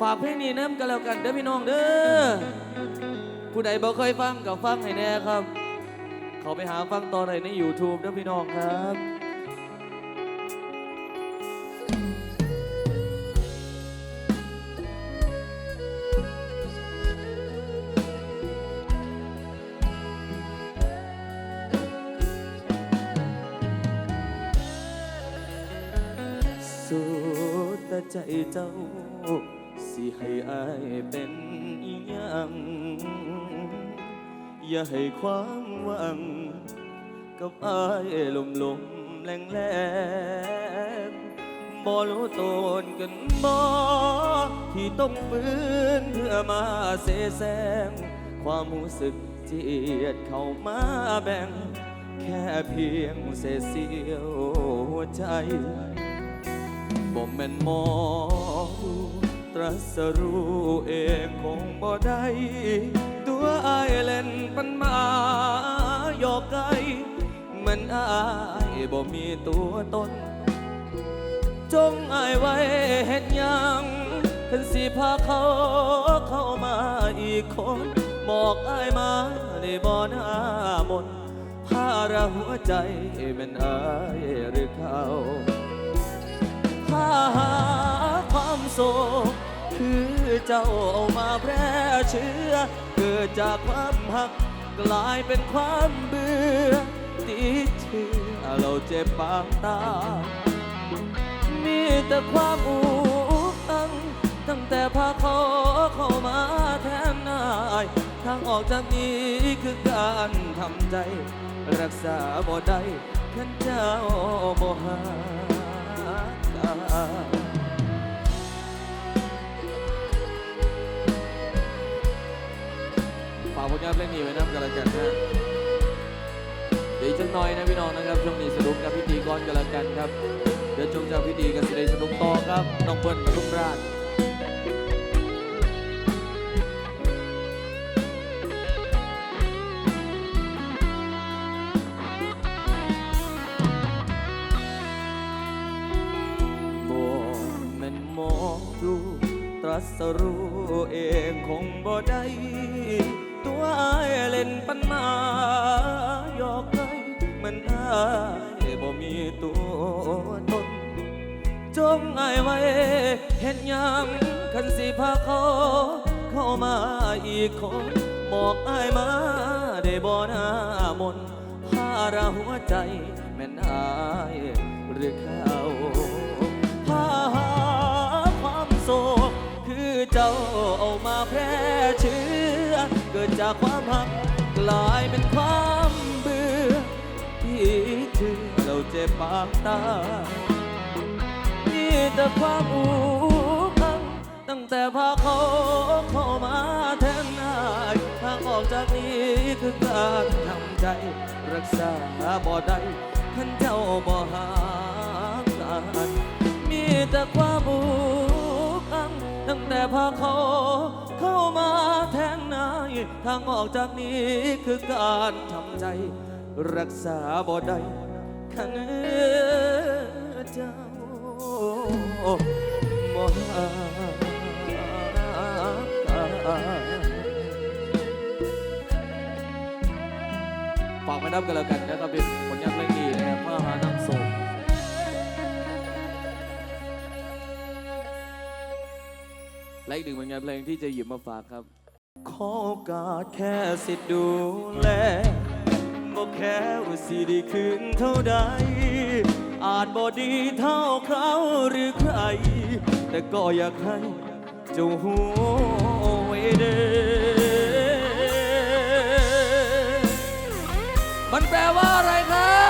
ฝากเพลงนี้น้ำกันแล้วกันเด้อพี่น้องเด้อผู้ใดบ่เคยฟังก็ฟังให้แน่ครับ เขาไปหาฟังตอนไหนใน YouTube เด้อพี่น้องครับสุดแต่ใจเจ้า สิให้อายเป็นอีหยังอย่าให้ความหวัง กับอายลมลมแรงแรงบ่รู้ตนกันบ่ที่ต้องฝืนเพื่อมาเสแสร้งความรู้สึกเจียดเข้ามาแบ่ง แค่เพียงเศษเสี้ยวหัวใจบ่แม่นมอดูต รัสรู้เองคงบ่ได้ตัวอายเล่นปันมาหยอกไกลมันอายบ่มีตัวตน จงอายไว้เห็นยังเห็นสิพาเขาเข้ามาอีกคนบอกอายมาได้บ่หน้ามนพาระหัวใจมันอายหรือเขาพาหาความโศก คือเจ้าเอามาแพร่เชื้อ เกิดจากความหัก กลายเป็นความเบื่อติดเชื้อเราเจ็บปางตา มีแต่ความอุกอัง ตั้งแต่พาเขาเข้ามาแทนนาย ทางออกจากนี้คือการทำใจ รักษาบ่ได้ขันเจ้าบ่หากันากผลงานเพลงนี้ไว้น้ำกันล้วกันนะเดี๋ยวอีกจังน่อยนะพี่น้องนะครับช่วงนี้สนุกกับพิธีกรกันล้วกันครับ เดี๋ยวจงจากพิธีกันสิได้สนุกต่อครับน้องเปิ้ลทุมราชบ่แม่นมอดูตรัสรู้เองคงบ่ได้ อายเล่นปันมาหยอกไกลมันอายบ่มีตัวตนจงอายไว้เห็นยังคันสิพาเขาเข้ามาอีกคนบอกอายมาได้บ่หน้ามนพาระหัวใจแม่นอายหรือเขาพาหาความโศกคือเจ้าเอามาแพร่เชื้อ จากความหักกลายเป็นความเบื่อที่ถือเราเจ็บปากตามีแต่ความอุกอังตั้งแต่พาเขาเข้ามาแทนนายทางออกจากนี้คือการทำใจ รักษาบ่ได้ขันเจ้าบ่หากันมีแต่ความอุกอังตั้งแต่พาเขาเขา ทางออกจากนี้คือการทำใจ รักษาบ่ได้ขันเจ้าบ่หาฝากไว้นับกันแล้วกันนะครับเป็นผลงานเพลงดีนะครับพาหานำส่งและอีกหนึ่งผลงานเพลงที่จะหยิบมาฝากครับ อโอกาสแค่สิดูแลบอกแค่ว่าสิได้คืนเท่าใด อาจบ่ดีเท่าเขาหรือใคร แต่ก็อยากให้เจ้าหูไว้เด้มันแปลว่าอะไรครับ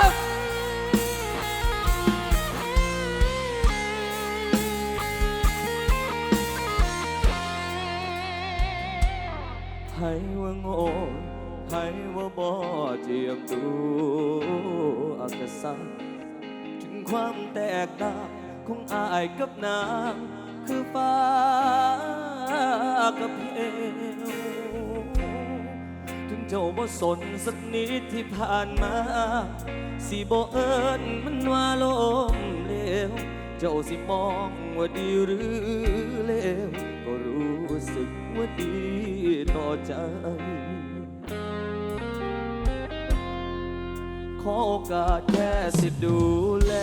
ว่าโง่ให้ว่าบ่เจียมตัวอากาศถึงความแตกต่างของอายกับนางคือฟ้ากับเหวถึงเจ้าบ่สนสักนิดที่ผ่านมาสิบ่เอิญมันว่าลมเลวเจ้าสิมองว่าดีหรือเลวก็รู้สึกว่าดี ใจ ขอโอกาสแค่สิดูแล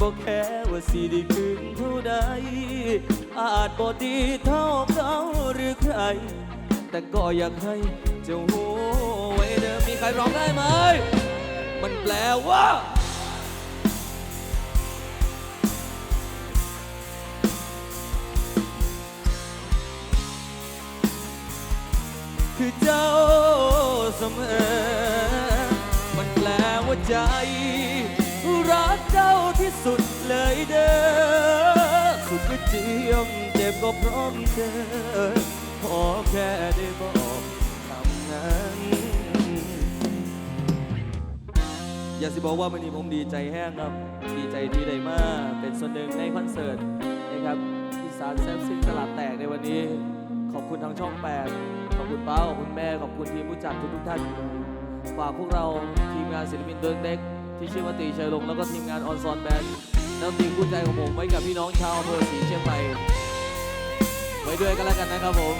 บอกแค่ว่าสิได้คืนเท่าใด อาจบ่ดีเท่าเขาหรือใคร แต่ก็อยากให้เจ้าหูไว้เดิมมีใครร้องได้ไหม มันแปลว่า คือเจ้าเสมอ มันแปลว่าใจ รักเจ้าที่สุดเลยเด้อสุดก็เจียมเจ็บก็พร้อมเธอขอแค่ได้บอกคำนั้น อยากสิบอกว่าวันนี้ผมดีใจแห้งครับ ดีใจที่ได้มาเป็นส่วนหนึ่งในคอนเสิร์ตนะครับอีสานแซมซิงตลาดแตกในวันนี้ขอบคุณทางช่องแปด ป้าขอบคุณแม่ขอบคุณทีมผู้จัดทุกทุกๆท่าน ฝากพวกเราทีมงานศิลปินตัวเล็กที่ชื่อว่าตีชัยลงแล้วก็ทีมงานออนซอนแบนด์แล้วทีมผู้ใจของผมไว้กับพี่น้องชาวอำเภอศรีเชียงใหม่ไว้ด้วยกันแล้วกันนะครับผม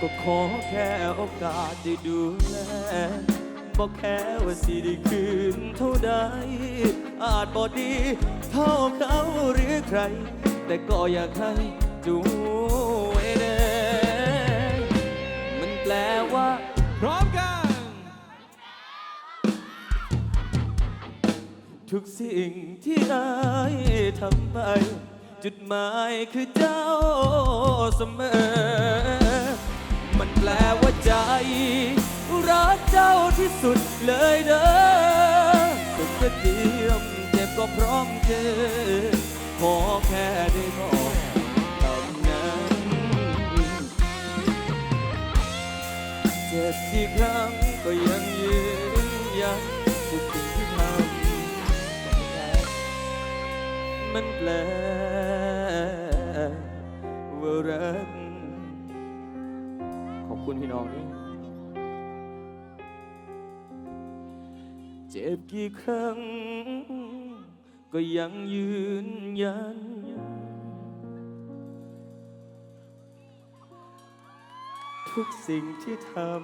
ก็ขอแค่โอกาสได้ดูแลบอกแค่ว่าสิได้คืนเท่าใด อาจบ่ดีเท่าเขาหรือใคร แต่ก็อยากให้จูไว้เด้มันแปลว่า พร้อมกัน ทุกสิ่งที่อายทำไป จุดหมายคือเจ้าเสมอ มันแปลว่าใจ รักเจ้าที่สุดเลยเด้อ ดกระเทียมเจ็บก็พร้อมเจอ ขอแค่ได้บอกคำนั้นเจ็บกี่ครั้งก็ยังยืนยันทุกสิ่งที่ทำมันแปลว่ารักขอบคุณพี่น้องนี่ จ็บกี่ครั้ง ก็ยังยืนยัน ทุกสิ่งที่ทำ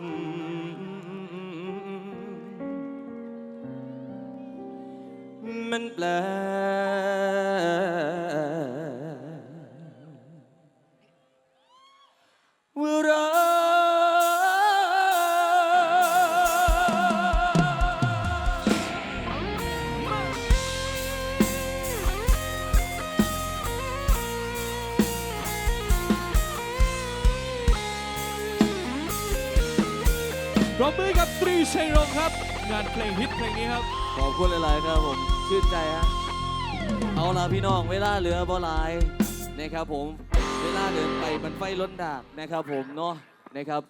มันแปลว่ารัก ปรบมือกับตรีชัยรงค์ครับ งานเพลงฮิตเพลงนี้ครับ ขอบคุณหลาย ๆ ครับผม ชื่นใจฮะ เอาล่ะพี่น้อง เวลาเหลือบ่หลายนะครับผม เวลาเดินไปมันไฟล้นดากนะครับผมเนาะนะครับ